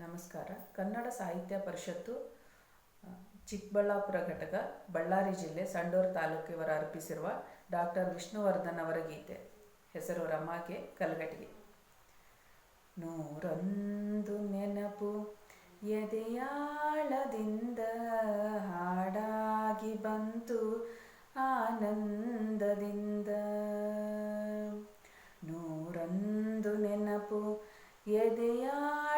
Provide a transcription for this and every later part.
ನಮಸ್ಕಾರ. ಕನ್ನಡ ಸಾಹಿತ್ಯ ಪರಿಷತ್ತು ಚಿಕ್ಕಬಳ್ಳಾಪುರ ಘಟಕ, ಬಳ್ಳಾರಿ ಜಿಲ್ಲೆ, ಸಂಡೂರು ತಾಲೂಕಿವರ ಅರ್ಪಿಸಿರುವ ಡಾಕ್ಟರ್ ವಿಷ್ಣುವರ್ಧನ್ ಅವರ ಗೀತೆ. ಹೆಸರು ರಮಾಕೆ, ಕಲ್ಗಟ್ಟಿಗೆ. ನೂರೊಂದು ನೆನಪು ಎದೆಯಾಳದಿಂದ ಹಾಡಾಗಿ ಬಂತು ಆನಂದದಿಂದ. ನೂರೊಂದು ನೆನಪು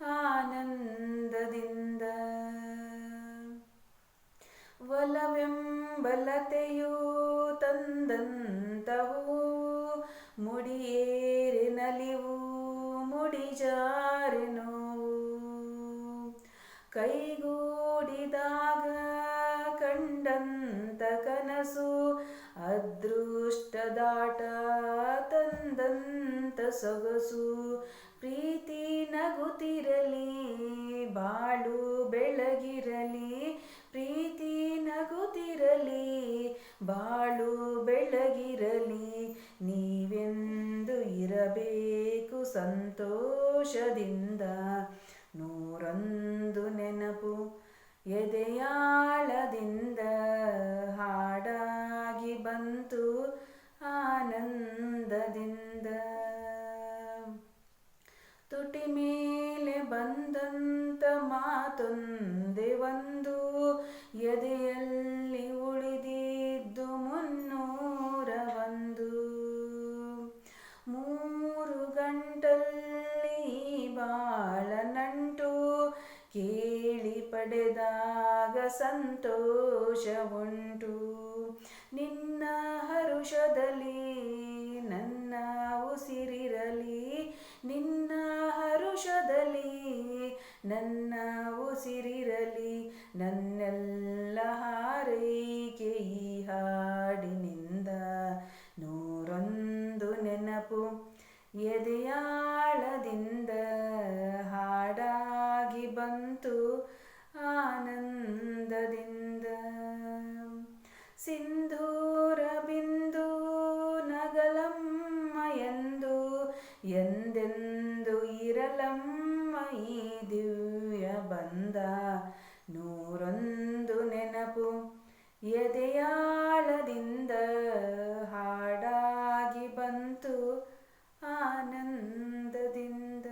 ಆನಂದದಿಂದ. ಒಲವೆಂಬಲತೆಯು ತಂದಂತವು ಮುಡಿಯೇರಿನಲಿವು ಮುಡಿಜಾರಿನು. ಕೈಗೂಡಿದಾಗ ಕಂಡಂತ ಕನಸು ಅದೃಷ್ಟದಾಟ ತಂದಂತ ಸೊಗಸು ಪ್ರೀತಿ ನಗುತ್ತಿರಲಿ ಬಾಳು ಬೆಳಗಿರಲಿ, ನೀವೆಂದು ಇರಬೇಕು ಸಂತೋಷದಿಂದ. ನೂರೊಂದು ನೆನಪು ಎದೆಯಾಳದಿಂದ ಹಾಡಾಗಿ ಬಂತು ಆನಂದದಿಂದ. ತುಟಿ ಮೇಲೆ ಬಂದಂತ ಮಾತೊಂದೆ ಒಂದು ಬಾಳ ನಂಟು ಕೇಳಿ ಪಡೆದಾಗ ಸಂತೋಷ ಉಂಟು ನಿನ್ನ ಹರುಷದಲ್ಲಿ, ನನ್ನ ಉಸಿರಿರಲಿ. ನಿನ್ನ ಹರುಷದಲ್ಲಿ, ನನ್ನ ಉಸಿರಿರಲಿ. ನನ್ನೆಲ್ಲ ಹಾರೈಕೆ ಈ ಹಾಡಿನಿಂದ ನೂರೊಂದು ನೆನಪು ಎದೆಯಾಳದಿಂದ ಬಂತು ಆನಂದದಿಂದ. ಸಿಂಧೂರ ಬಿಂದು ನಗಲಮ್ಮಯಂದು ಎಂದೆಂದು ಇರಲಮ್ಮ ಈ ದಿವ್ಯ ಬಂದ. ನೂರೊಂದು ನೆನಪು ಎದೆಯಾಳದಿಂದ ಹಾಡಾಗಿ ಬಂತು ಆನಂದದಿಂದ.